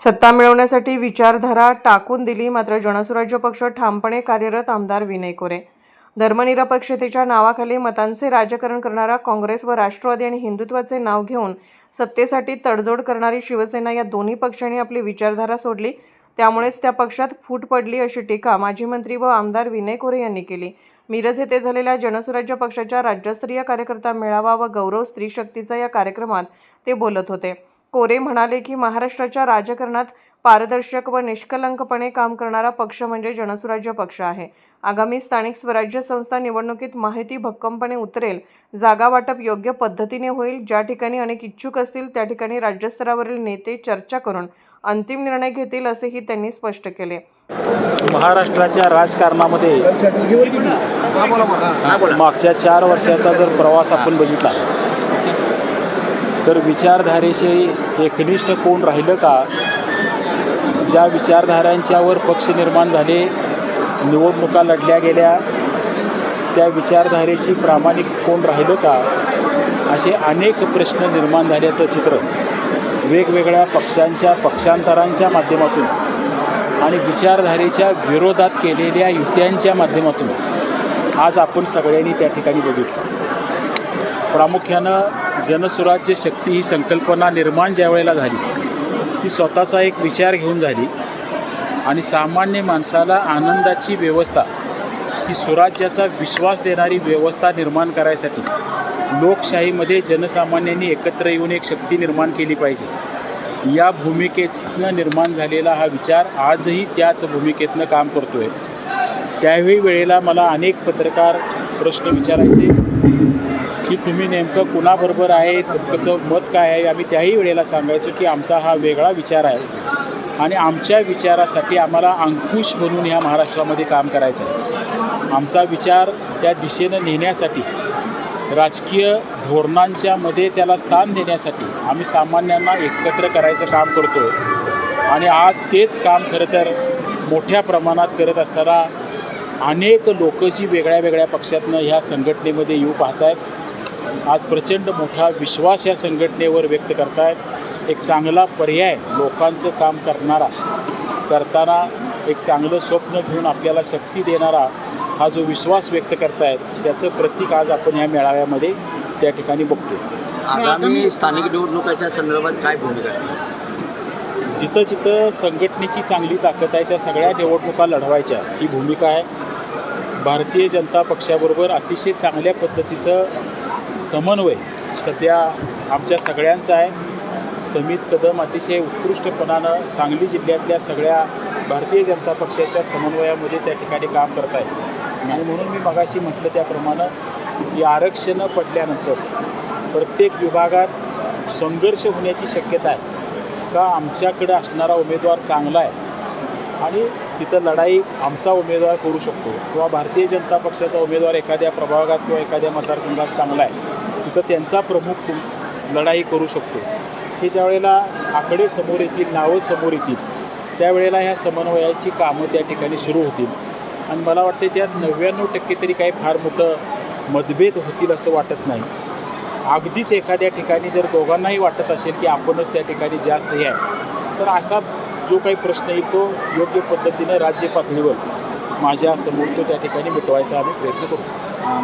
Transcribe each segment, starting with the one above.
सत्ता मिळवण्यासाठी विचारधारा टाकून दिली मात्र जनसुराज्य पक्ष ठामपणे कार्यरत आमदार विनय कोरे. धर्मनिरपेक्षतेच्या नावाखाली मतांचे राजकारण करणारा काँग्रेस व राष्ट्रवादी आणि हिंदुत्वाचे नाव घेऊन सत्तेसाठी तडजोड करणारी शिवसेना या दोन्ही पक्षांनी आपली विचारधारा सोडली. त्यामुळेच त्या पक्षात फूट पडली अशी टीका माजी मंत्री व आमदार विनय कोरे यांनी केली. मिरज येथे झालेल्या जनसुराज्य पक्षाच्या राज्यस्तरीय कार्यकर्ता मेळावा व गौरव स्त्री शक्तीचा या कार्यक्रमात ते बोलत होते. कोरे म्हणाले की महाराष्ट्राच्या राजकारणात पारदर्शक व निष्कलंकपणे काम करणारा पक्ष म्हणजे जनसुराज्य पक्ष आहे. आगामी स्थानिक स्वराज्य संस्था निवडणुकीत माहिती भक्कमपणे उतरेल जागा वाटप योग्य पद्धतीने होईल ज्या ठिकाणी अनेक इच्छुक असतील त्या ठिकाणी राज्यस्तरावरील नेते चर्चा करून अंतिम निर्णय घेतील असेही त्यांनी स्पष्ट केले. महाराष्ट्राच्या राजकारणामध्ये मागच्या चार वर्षाचा जर प्रवास आपण बघितला तर विचारधारेशी एकनिष्ठ कोण राहिलं का? ज्या विचारधारांच्यावर पक्ष निर्माण झाले निवडणुका लढल्या गेल्या. त्या विचारधारेशी प्रामाणिक कोण राहिलं का? असे अनेक प्रश्न निर्माण झाल्याचं चित्र वेगवेगळ्या पक्षांच्या पक्षांतरांच्या माध्यमातून आणि विचारधारेच्या विरोधात केलेल्या युत्यांच्या माध्यमातून आज आपण सगळ्यांनी त्या ठिकाणी बघितलं. प्रामुख्यानं जनसुराज्य शक्ती ही संकल्पना निर्माण ज्या वेळेला झाली ती स्वतःचा एक विचार घेऊन झाली. आणि सामान्य माणसाला आनंदाची व्यवस्था ही स्वराज्याचा विश्वास देणारी व्यवस्था निर्माण करायसाठी लोकशाहीमध्ये जनसामान्यांनी एकत्र येऊन एक शक्ती निर्माण केली पाहिजे. या भूमिकेतनं निर्माण झालेला हा विचार आजही त्याच भूमिकेतनं काम करतो आहे त्यावेळी वेळेला मला अनेक पत्रकार प्रश्न विचारायचे की तुम्ही नेमकं कुणाबरोबर आहे तुमचं मत काय आहे? आम्ही त्याही वेळेला सांगायचो की आमचा हा वेगळा विचार आहे. आणि आमच्या विचारासाठी आम्हाला अंकुश म्हणून ह्या महाराष्ट्रामध्ये काम करायचं आहे. आमचा विचार त्या दिशेनं नेण्यासाठी राजकीय धोरणांच्या मध्ये त्याला स्थान देण्यासाठी आम्ही सामान्यांना एकत्र करायचं काम करतो आणि आज तेच काम खरं तर मोठ्या प्रमाणात करत असताना अनेक लोक जी वेगळ्या वेगळ्या पक्षातनं ह्या संघटनेमध्ये येऊ पाहत आहेत आज प्रचंड मोठा विश्वास या संघटनेवर व्यक्त करतायत. एक चांगला पर्याय लोकांचं काम करणारा करताना एक चांगलं स्वप्न घेऊन आपल्याला शक्ती देणारा हा जो विश्वास व्यक्त करतायत त्याचं प्रतीक आज आपण ह्या मेळाव्यामध्ये त्या ठिकाणी बघतोय. आगामी स्थानिक निवडणुकाच्या संदर्भात काय भूमिका? आहे जिथं जिथं संघटनेची चांगली ताकद आहे त्या सगळ्या निवडणुका लढवायच्या ही भूमिका आहे. भारतीय जनता पक्षाबरोबर अतिशय चांगल्या पद्धतीचं समन्वय सध्या आमच्या सगळ्यांचा आहे. समित कदम अतिशय उत्कृष्टपणानं सांगली जिल्ह्यातल्या सगळ्या भारतीय जनता पक्षाच्या समन्वयामध्ये त्या ठिकाणी काम करत आहे आणि म्हणून मी मगाशी म्हटलं त्याप्रमाणे की आरक्षणं पडल्यानंतर प्रत्येक विभागात संघर्ष होण्याची शक्यता आहे. का आमच्याकडे असणारा उमेदवार चांगला आहे? आणि तिथं लढाई आमचा उमेदवार करू शकतो. किंवा भारतीय जनता पक्षाचा उमेदवार एखाद्या प्रभागात किंवा एखाद्या मतदारसंघात चांगला आहे तिथं त्यांचा प्रमुख तुम- लढाई करू शकतो. हे ज्या वेळेला आकडे समोर येतील नावं समोर येतील त्यावेळेला ह्या समन्वयाची कामं त्या ठिकाणी सुरू होतील. आणि मला वाटते त्यात नव्याण्णव टक्के तरी काही फार मोठं मतभेद होतील असं वाटत नाही. अगदीच एखाद्या ठिकाणी जर दोघांनाही वाटत असेल की आपणच त्या ठिकाणी जास्त हे आहे तर असा जो काही प्रश्न येईल तो योग्य पद्धतीनं राज्य पातळीवर माझ्यासमोर तो त्या ठिकाणी मिटवायचा आम्ही प्रयत्न करू.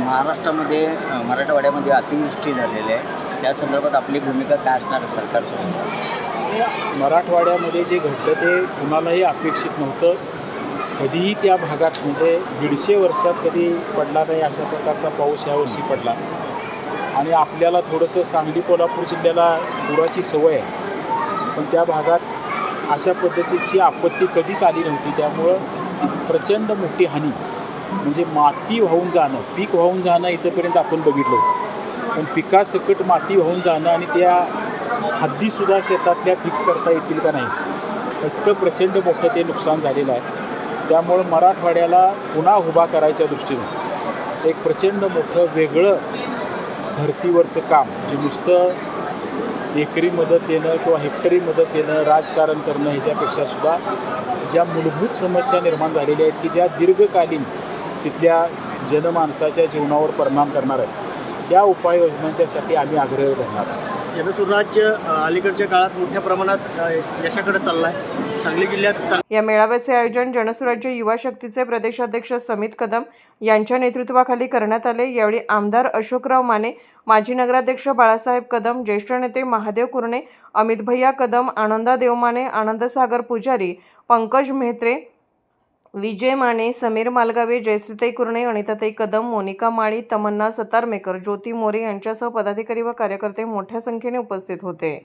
महाराष्ट्रामध्ये मराठवाड्यामध्ये अतिवृष्टी झालेली आहे. त्या संदर्भात आपली भूमिका काय असणार सरकारसोबत? मराठवाड्यामध्ये जे घडलं ते कुणालाही अपेक्षित नव्हतं. कधीही त्या भागात म्हणजे दीडशे वर्षात कधी पडला नाही अशा प्रकारचा पाऊस यावर्षी पडला. आणि आपल्याला थोडंसं सांगली कोल्हापूर जिल्ह्याला पुराची सवय आहे. पण त्या भागात अशा पद्धतीची आपत्ती कधीच आली नव्हती. त्यामुळं प्रचंड मोठी हानी म्हणजे माती वाहून जाणं पीक वाहून जाणं इथंपर्यंत आपण बघितलं होतं. पण पिकासकट माती वाहून जाणं आणि त्या हद्दीसुद्धा शेतातल्या फिक्स करता येतील का नाही इतकं प्रचंड मोठं ते नुकसान झालेलं आहे. त्यामुळं मराठवाड्याला पुन्हा उभा करायच्या दृष्टीनं एक प्रचंड मोठं वेगळं धर्तीवरचं काम जे नुसतं एकरी मदत देणं किंवा हेक्टरी मदत देणं राजकारण करणं ह्याच्यापेक्षा सुद्धा ज्या मूलभूत समस्या निर्माण झालेल्या आहेत की ज्या दीर्घकालीन तिथल्या जनमानसाच्या जीवनावर परिणाम करणार आहेत त्या उपाययोजनांच्यासाठी आम्ही आग्रह धरणार आहोत. जनसुराज्य अलीकडच्या काळात मोठ्या प्रमाणात यशाकडे चालला आहे सांगली जिल्ह्यात या मेळाव्याचे आयोजन जनसुराज्य युवा शक्तीचे प्रदेशाध्यक्ष समित कदम यांच्या नेतृत्वाखाली करण्यात आले. यावेळी आमदार अशोकराव माने माजी नगराध्यक्ष बाळासाहेब कदम ज्येष्ठ नेते महादेव कुरणे अमित भैया कदम आनंदा देवमाने आनंदसागर पुजारी पंकज मेहत्रे विजय माने समीर मालगावे जयश्रीताई कुरणे अनिताताई कदम मोनिका माळी तमन्ना सतारमेकर ज्योती मोरे यांच्यासह पदाधिकारी व कार्यकर्ते मोठ्या संख्येने उपस्थित होते.